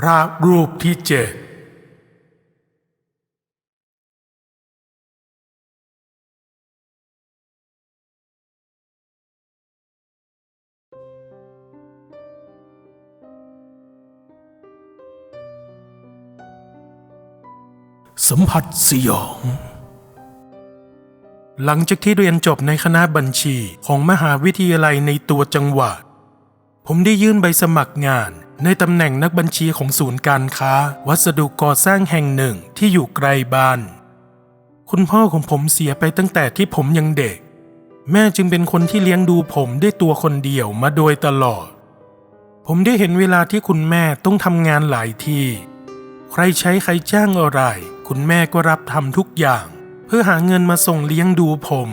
พระรูปที่เจ็ดสัมผัสสยอง หลังจากที่เรียนจบในคณะบัญชีของมหาวิทยาลัยในตัวจังหวัด ผมได้ยื่นใบสมัครงาน ในตำแหน่งนักบัญชีของศูนย์การค้า วัสดุก่อสร้างแห่งหนึ่งที่อยู่ไกลบ้าน คุณพ่อของผมเสียไปตั้งแต่ที่ผมยังเด็ก แม่จึงเป็นคนที่เลี้ยงดูผมด้วยตัวคนเดียวมาโดยตลอด ผมได้เห็นเวลาที่คุณแม่ต้องทำงานหลายที่ ใครใช้ใครจ้างอะไร คุณแม่ก็รับทำทุกอย่าง เพื่อหาเงินมาส่งเลี้ยงดูผม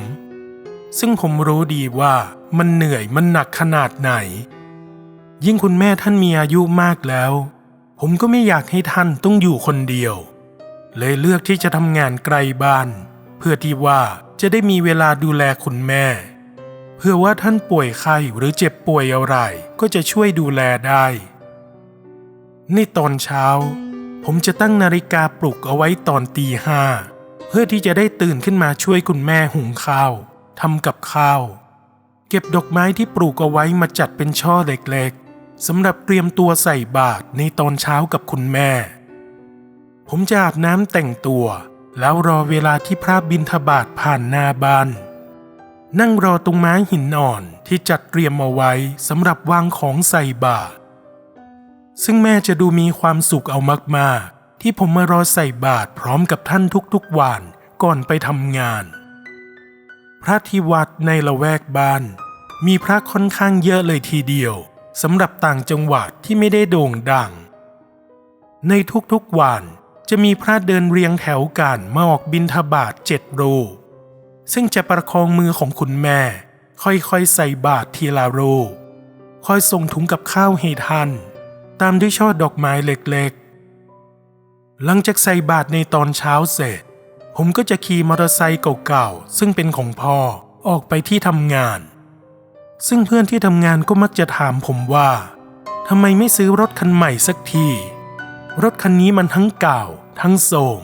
ซึ่งผมรู้ดีว่ามันเหนื่อยมันหนักขนาดไหน ยิ่งคุณแม่ท่านมีอายุมากแล้ว ผมก็ไม่อยากให้ท่านต้องอยู่คนเดียว เลยเลือกที่จะทำงานไกลบ้าน เพื่อที่ว่าจะได้มีเวลาดูแลคุณแม่ เพื่อว่าท่านป่วยไข้หรือเจ็บป่วยอะไรก็จะช่วยดูแลได้ ในตอนเช้า ผมจะตั้งนาฬิกาปลุกเอาไว้ตอนตีห้าเพื่อที่จะได้ตื่นขึ้นมาช่วยคุณแม่หุงข้าวทำกับข้าว เก็บดอกไม้ที่ปลูกเอาไว้มาจัดเป็นช่อเล็ก สำหรับเตรียมตัวใส่บาตรในตอนเช้ากับคุณแม่ ผมจะอาบน้ำแต่งตัว แล้วรอเวลาที่พระบิณฑบาตผ่านหน้าบ้านนั่งรอตรงไม้หินอ่อนที่จัดเตรียมเอาไว้สำหรับวางของใส่บาตรซึ่งแม่จะดูมีความสุขเอามากๆ ที่ผมมารอใส่บาตรพร้อมกับท่านทุกๆวันก่อนไปทำงาน พระที่วัดในละแวกบ้าน มีพระค่อนข้างเยอะเลยทีเดียว สำหรับต่างจังหวัดที่ไม่ได้โด่งดัง ในทุกๆวันจะมีพระเดินเรียงแถวกันมาออกบิณฑบาตเจ็ดรูปซึ่งจะประคองมือของคุณแม่ ค่อยๆใส่บาตรทีละรูปคอยส่งถุงกับข้าวให้ท่าน ตามด้วยช่อดอกไม้เล็กๆ หลังจากใส่บาตรในตอนเช้าเสร็จ ผมก็จะขี่มอเตอร์ไซค์เก่าๆ ซึ่งเป็นของพ่อออกไปที่ทำงาน ซึ่งเพื่อนที่ทำงานก็มักจะถามผมว่าทำไมไม่ซื้อรถคันใหม่สักที รถคันนี้มันทั้งเก่า ทั้งโสม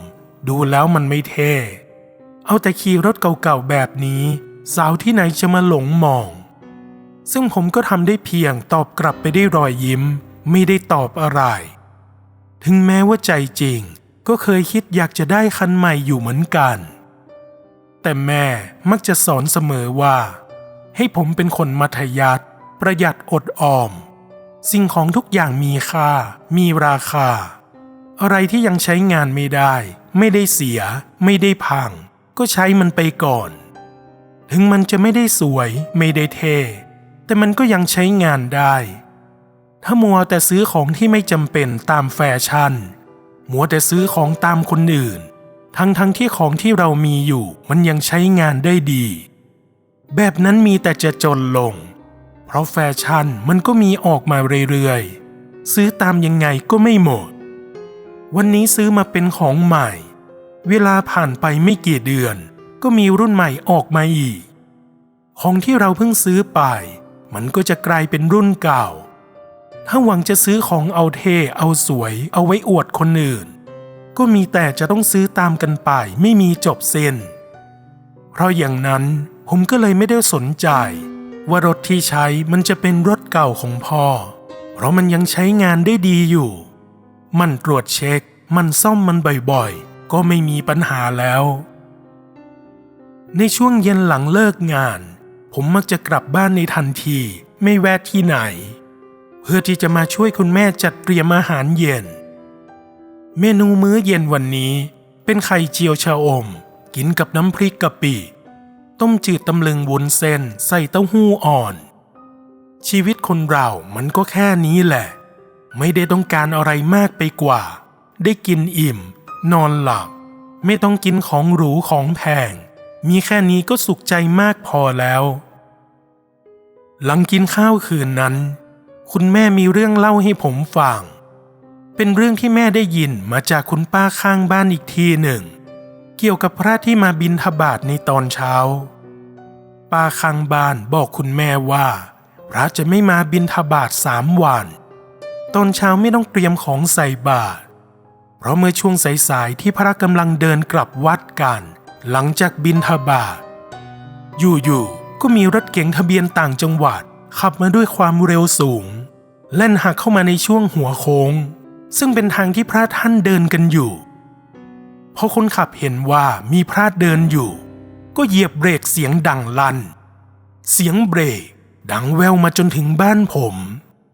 ดูแล้วมันไม่เท่ เอาแต่ขี่รถเก่าๆแบบนี้ สาวที่ไหนจะมาหลงมอง ซึ่งผมก็ทำได้เพียงตอบกลับไปได้รอยยิ้ม ไม่ได้ตอบอะไร ถึงแม้ว่าใจจริง ก็เคยคิดอยากจะได้คันใหม่อยู่เหมือนกัน แต่แม่มักจะสอนเสมอว่า ให้ผมเป็นคนมัธยัติประหยัดอดออม สิ่งของทุกอย่างมีค่า มีราคา อะไรที่ยังใช้งานไม่ได้ ไม่ได้เสีย ไม่ได้พัง ก็ใช้มันไปก่อน ถึงมันจะไม่ได้สวย ไม่ได้เท่แต่มันก็ยังใช้งานได้ ถ้ามัวแต่ซื้อของที่ไม่จำเป็นตามแฟชั่น มัวแต่ซื้อของตามคนอื่น ทั้งทั้งที่ของที่เรามีอยู่มันยังใช้งานได้ดี แบบนั้นมีแต่จะจนลง เพราะแฟชั่นมันก็มีออกมาเรื่อยๆ ซื้อตามยังไงก็ไม่หมด วันนี้ซื้อมาเป็นของใหม่ เวลาผ่านไปไม่กี่เดือน ก็มีรุ่นใหม่ออกมาอีก ของที่เราเพิ่งซื้อไป มันก็จะกลายเป็นรุ่นเก่า ถ้าหวังจะซื้อของเอาเท่เอาสวย เอาไว้อวดคนอื่น ก็มีแต่จะต้องซื้อตามกันไปไม่มีจบเส้น เพราะอย่างนั้น ผมก็เลยไม่ได้สนใจ ว่ารถที่ใช้มันจะเป็นรถเก่าของพ่อ เพราะมันยังใช้งานได้ดีอยู่ มันตรวจเช็ค มันซ่อมมันบ่อยๆ ก็ไม่มีปัญหาแล้ว ในช่วงเย็นหลังเลิกงาน ผมมักจะกลับบ้านในทันทีไม่แวะที่ไหน เพื่อที่จะมาช่วยคุณแม่จัดเตรียมอาหารเย็น เมนูมื้อเย็นวันนี้ เป็นไข่เจียวชะอม กินกับน้ำพริกกะปิ ต้มจืดตำลึงวุ้นเส้นใส่เต้าหู้อ่อน ชีวิตคนเรามันก็แค่นี้แหละ ไม่ได้ต้องการอะไรมากไปกว่า ได้กินอิ่ม นอนหลับ ไม่ต้องกินของหรูของแพง มีแค่นี้ก็สุขใจมากพอแล้ว หลังกินข้าวคืนนั้น คุณแม่มีเรื่องเล่าให้ผมฟัง เป็นเรื่องที่แม่ได้ยินมาจากคุณป้าข้างบ้านอีกทีหนึ่ง เกี่ยวกับพระที่มาบินทบาทในตอนเช้าป้าข้างบ้านบอกคุณแม่ว่า พระจะไม่มาบินทบาทสามวันตอนเช้าไม่ต้องเตรียมของใส่บาตรเพราะเมื่อช่วงสายๆที่พระกำลังเดินกลับวัดกัน หลังจากบินทบาทอยู่ๆก็มีรถเก๋งทะเบียนต่างจังหวัด ขับมาด้วยความเร็วสูงแล่นหักเข้ามาในช่วงหัวโค้ง ซึ่งเป็นทางที่พระท่านเดินกันอยู่ พอคนขับเห็นว่ามีพระเดินอยู่ ก็เหยียบเบรกเสียงดังลั่น เสียงเบรกดังแววมาจนถึงบ้านผม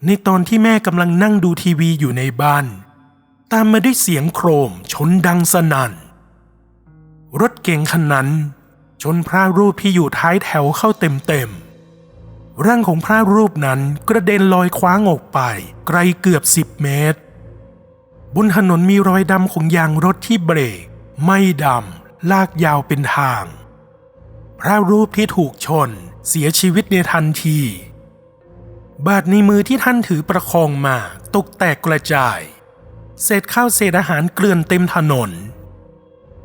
ในตอนที่แม่กำลังนั่งดูทีวีอยู่ในบ้าน ตามมาด้วยเสียงโครมชนดังสนั่น รถเก๋งคันนั้น ชนพระรูปที่อยู่ท้ายแถวเข้าเต็มๆร่างของพระรูปนั้นกระเด็นลอยคว้างออกไป ไกลเกือบสิบเมตร บนถนนมีรอยดำของยางรถที่เบรก ไม่ดำ ลากยาวเป็นทาง พระรูปที่ถูกชนเสียชีวิตในทันที บาดในมือที่ท่านถือประคองมาตกแตกกระจาย เศษข้าวเศษอาหารเกลื่อนเต็มถนน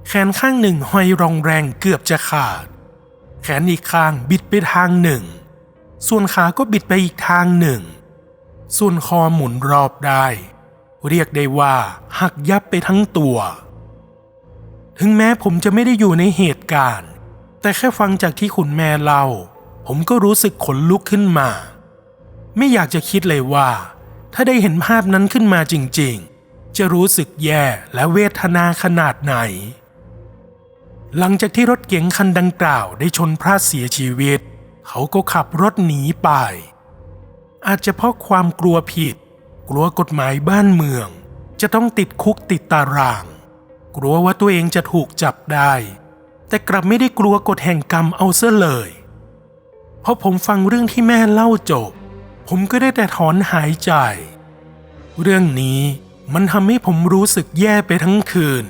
แขนข้างหนึ่งห้อยรองแรงเกือบจะขาด แขนอีกข้างบิดไปทางหนึ่ง ส่วนขาก็บิดไปอีกทางหนึ่ง ส่วนคอหมุนรอบได้ เรียกได้ว่าหักยับไปทั้งตัว ถึงแม้ผมจะไม่ได้อยู่ในเหตุการณ์ แต่แค่ฟังจากที่คุณแม่เล่า ผมก็รู้สึกขนลุกขึ้นมา ไม่อยากจะคิดเลยว่า ถ้าได้เห็นภาพนั้นขึ้นมาจริงๆ จะรู้สึกแย่และเวทนาขนาดไหน หลังจากที่รถเก๋งคันดังกล่าวได้ชนพระเสียชีวิต เขาก็ขับรถหนีไป อาจจะเพราะความกลัวผิด กลัวกฎหมายบ้านเมือง จะต้องติดคุกติดตาราง กลัวว่าตัวเองจะถูกจับได้ แต่กลับไม่ได้กลัวกฎแห่งกรรมเอาซะเลย เพราะผมฟังเรื่องที่แม่เล่าจบ ผมก็ได้แต่ถอนหายใจ เรื่องนี้มันทำให้ผมรู้สึกแย่ไปทั้งคืน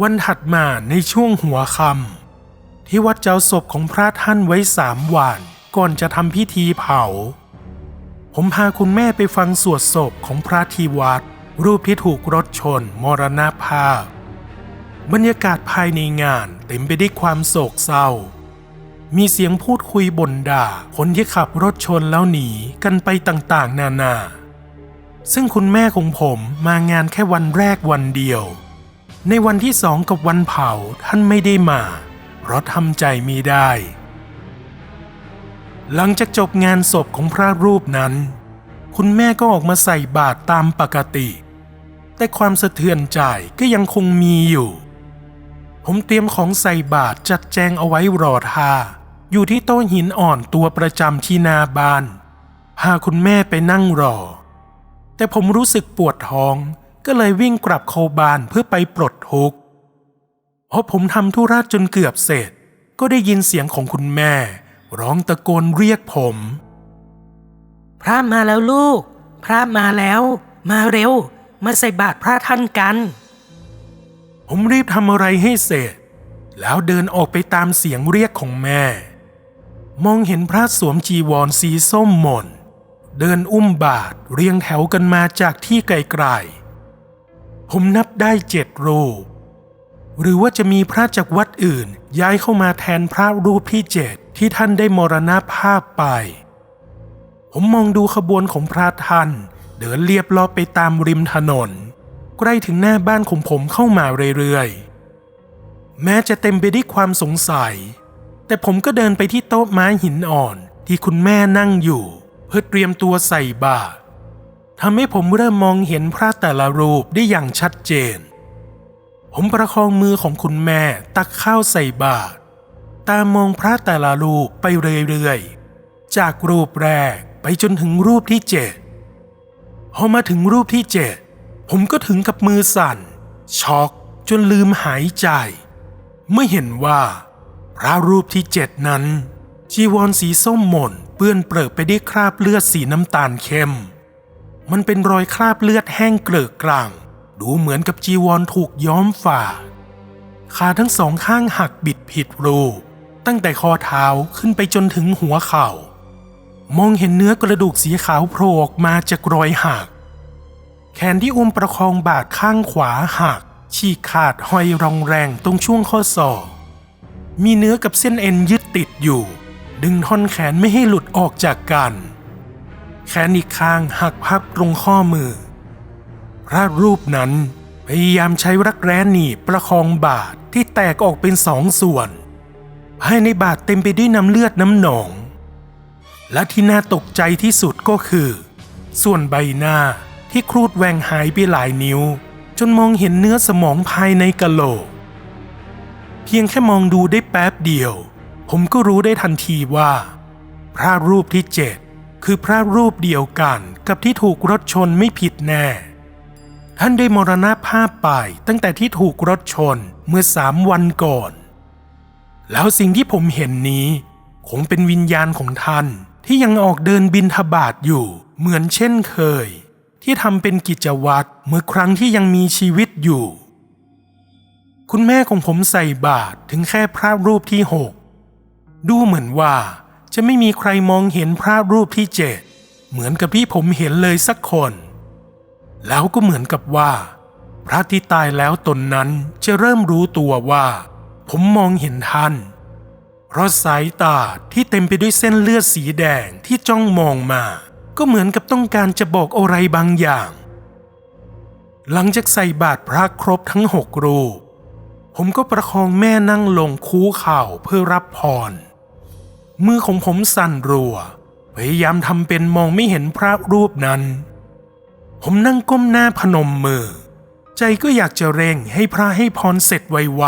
วันถัดมาในช่วงหัวค่ำที่วัดเจ้าศพของพระท่านไว้สามวันก่อนจะทำพิธีเผา ผมพาคุณแม่ไปฟังสวดศพของพระที่วัด รูปที่ถูกรถชน มรณภาพ บรรยากาศภายในงานเต็มไปด้วยความโศกเศร้า มีเสียงพูดคุยบ่นด่า คนที่ขับรถชนแล้วหนีกันไปต่างๆ นานา ซึ่งคุณแม่ของผมมางานแค่วันแรกวันเดียว ในวันที่สองกับวันเผาท่านไม่ได้มา เพราะทำใจไมีได้ หลังจากจบงานศพของพระรูปนั้นคุณแม่ก็ออกมาใส่บาตรตามปกติ แต่ความสะเทือนใจก็ยังคงมีอยู่ ผมเตรียมของใส่บาตรจัดแจงเอาไว้รอท่าอยู่ที่โต๊ะหินอ่อนตัวประจำที่หนาบ้าน พาคุณแม่ไปนั่งรอ แต่ผมรู้สึกปวดท้อง ก็เลยวิ่งกลับเข้าบ้านเพื่อไปปลดทุกข์พอผมทำธุระจนเกือบเสร็จ ก็ได้ยินเสียงของคุณแม่ ร้องตะโกนเรียกผม พระมาแล้วลูก พระมาแล้ว มาเร็ว มาใส่บาตรพระท่านกัน ผมรีบทำอะไรให้เสร็จ แล้วเดินออกไปตามเสียงเรียกของแม่ มองเห็นพระสวมจีวรสีส้มหม่น เดินอุ้มบาทเรียงแถวกันมาจากที่ไกลๆ ผมนับได้เจ็ดรูป หรือว่าจะมีพระจากวัดอื่นย้ายเข้ามาแทนพระรูปที่เจ็ดที่ท่านได้มรณภาพไป ผมมองดูขบวนของพระท่าน เดินเรียบรอบไปตามริมถนน ใกล้ถึงหน้าบ้านของผมเข้ามาเรื่อยๆ แม้จะเต็มไปด้วยความสงสัย แต่ผมก็เดินไปที่โต๊ะไม้หินอ่อนที่คุณแม่นั่งอยู่ เพื่อเตรียมตัวใส่บาตรทำให้ผมเริ่มมองเห็นพระแต่ละรูปได้อย่างชัดเจน ผมประคองมือของคุณแม่ตักข้าวใส่บาตรตามมองพระแต่ละรูปไปเรื่อยๆ จากรูปแรกไปจนถึงรูปที่เจ็ด พอมาถึงรูปที่เจ็ดผมก็ถึงกับมือสั่น ช็อกจนลืมหายใจเมื่อเห็นว่า พระรูปที่เจ็ดนั้น จีวรสีส้มหม่นเปื้อนเปรอะไปด้วยคราบเลือดสีน้ำตาลเข้ม มันเป็นรอยคราบเลือดแห้งเกลือกกลาง ดูเหมือนกับจีวรถูกย้อมฝาขาทั้งสองข้างหักบิดผิดรูป ตั้งแต่คอเท้าขึ้นไปจนถึงหัวเข่า มองเห็นเนื้อกระดูกสีขาวโผล่ออกมาจากรอยหัก แขนที่อุ้มประคองบาดข้างขวาหักฉีกขาดห้อยรองแรงตรงช่วงข้อศอกมีเนื้อกับเส้นเอ็นยึดติดอยู่ ดึงท่อนแขนไม่ให้หลุดออกจากกัน แขนอีกข้างหักพับตรงข้อมือ พระรูปนั้นพยายามใช้รักแร้หนีบประคองบาทที่แตกออกเป็นสองส่วนภายในบาทเต็มไปด้วยน้ำเลือดน้ำหนอง และที่น่าตกใจที่สุดก็คือ ส่วนใบหน้าที่ครูดแหวงหายไปหลายนิ้ว จนมองเห็นเนื้อสมองภายในกะโหลก เพียงแค่มองดูได้แป๊บเดียว ผมก็รู้ได้ทันทีว่า พระรูปที่เจ็ดคือพระรูปเดียวกันกับที่ถูกรถชนไม่ผิดแน่ ท่านได้มรณภาพไปตั้งแต่ที่ถูกรถชนเมื่อสามวันก่อน แล้วสิ่งที่ผมเห็นนี้ คงเป็นวิญญาณของท่าน ที่ยังออกเดินบินทบาทอยู่เหมือนเช่นเคย ที่ทำเป็นกิจวัตรเมื่อครั้งที่ยังมีชีวิตอยู่ คุณแม่ของผมใส่บาตรถึงแค่พระรูปที่หกดูเหมือนว่าจะไม่มีใครมองเห็นพระรูปที่เจ็ดเหมือนกับที่ผมเห็นเลยสักคน แล้วก็เหมือนกับว่า พระที่ตายแล้วตนนั้นจะเริ่มรู้ตัวว่า ผมมองเห็นท่าน เพราะสายตาที่เต็มไปด้วยเส้นเลือดสีแดงที่จ้องมองมา ก็เหมือนกับต้องการจะบอกอะไรบางอย่าง หลังจากใส่บาตรพระครบทั้งหกรูป ผมก็ประคองแม่นั่งลงคูเข่าเพื่อรับพร มือของผมสั่นรัว พยายามทำเป็นมองไม่เห็นพระรูปนั้น ผมนั่งก้มหน้าพนมมือ ใจก็อยากจะเร่งให้พระให้พรเสร็จไว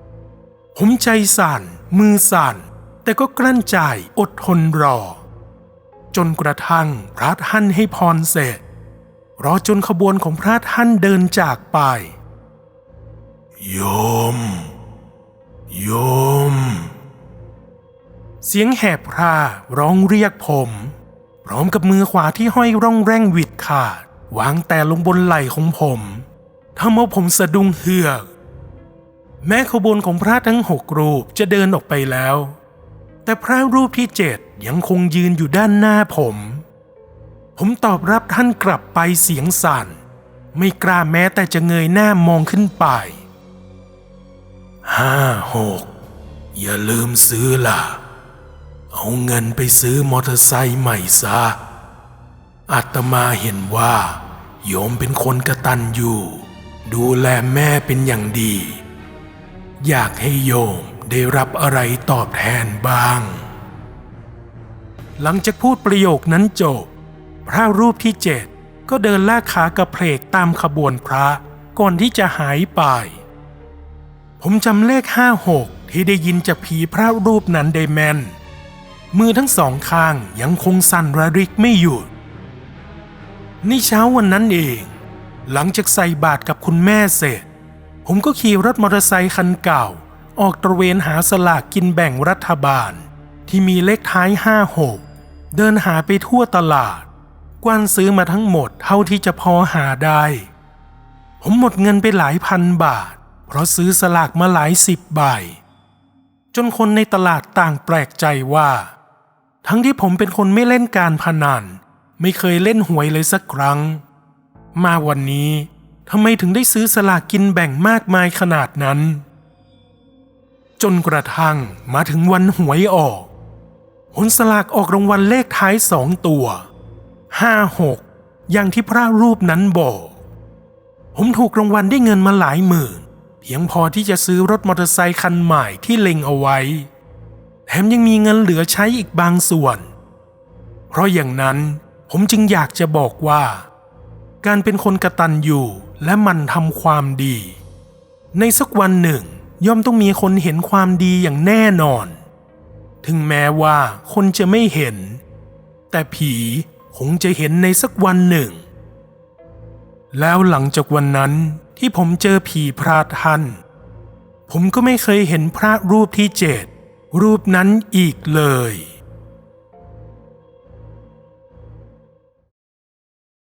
ๆผมใจสั่น มือสั่น แต่ก็กลั้นใจอดทนรอ จนกระทั่งพระท่านให้พรเสร็จ รอจนขบวนของพระท่านเดินจากไป โยม โยม เสียงแหบพร่าร้องเรียกผม พร้อมกับมือขวาที่ห้อยร่องแร่งหวิดขาดวางแต่ลงบนไหล่ของผมทำเอาผมสะดุ้งเฮือก แม้ขบวนของพระทั้งหกรูปจะเดินออกไปแล้ว แต่พระรูปที่เจ็ดยังคงยืนอยู่ด้านหน้าผม ผมตอบรับท่านกลับไปเสียงสั่น ไม่กล้าแม้แต่จะเงยหน้ามองขึ้นไปห้าหกอย่าลืมซื้อล่ะ เอาเงินไปซื้อมอเตอร์ไซค์ใหม่ซะอาตมาเห็นว่า โยมเป็นคนกระตันอยู่ ดูแลแม่เป็นอย่างดี อยากให้โยมได้รับอะไรตอบแทนบ้าง หลังจากพูดประโยคนั้นจบ พระรูปที่เจ็ดก็เดินลากขากระเพลกตามขบวนพระก่อนที่จะหายไป ผมจำเลขห้าหกที่ได้ยินจากผีพระรูปนั้นได้แม่น มือทั้งสองข้างยังคงสั่นระริกไม่หยุดในเช้าวันนั้นเอง หลังจากใส่บาตรกับคุณแม่เสร็จ ผมก็ขี่รถมอเตอร์ไซคันเก่า ออกตระเวนหาสลากกินแบ่งรัฐบาล ที่มีเลขท้ายห้าหกเดินหาไปทั่วตลาด กว้านซื้อมาทั้งหมดเท่าที่จะพอหาได้ ผมหมดเงินไปหลายพันบาท เพราะซื้อสลากมาหลายสิบใบ จนคนในตลาดต่างแปลกใจว่า ทั้งที่ผมเป็นคนไม่เล่นการพนัน ไม่เคยเล่นหวยเลยสักครั้ง มาวันนี้ ทำไมถึงได้ซื้อสลากกินแบ่งมากมายขนาดนั้น จนกระทั่งมาถึงวันหวยออกผลสลากออกรางวัลเลขท้ายสองตัวห้าหกอย่างที่พระรูปนั้นบอก ผมถูกรางวัลได้เงินมาหลายหมื่น เพียงพอที่จะซื้อรถมอเตอร์ไซค์คันใหม่ที่เล็งเอาไว้ แถมยังมีเงินเหลือใช้อีกบางส่วน เพราะอย่างนั้นผมจึงอยากจะบอกว่า การเป็นคนกระตันอยู่ และมันทำความดี ในสักวันหนึ่ง ย่อมต้องมีคนเห็นความดีอย่างแน่นอน ถึงแม้ว่าคนจะไม่เห็น แต่ผีคงจะเห็นในสักวันหนึ่ง แล้วหลังจากวันนั้นที่ผมเจอผีพระท่าน ผมก็ไม่เคยเห็นพระรูปที่เจ็ดรูปนั้นอีกเลย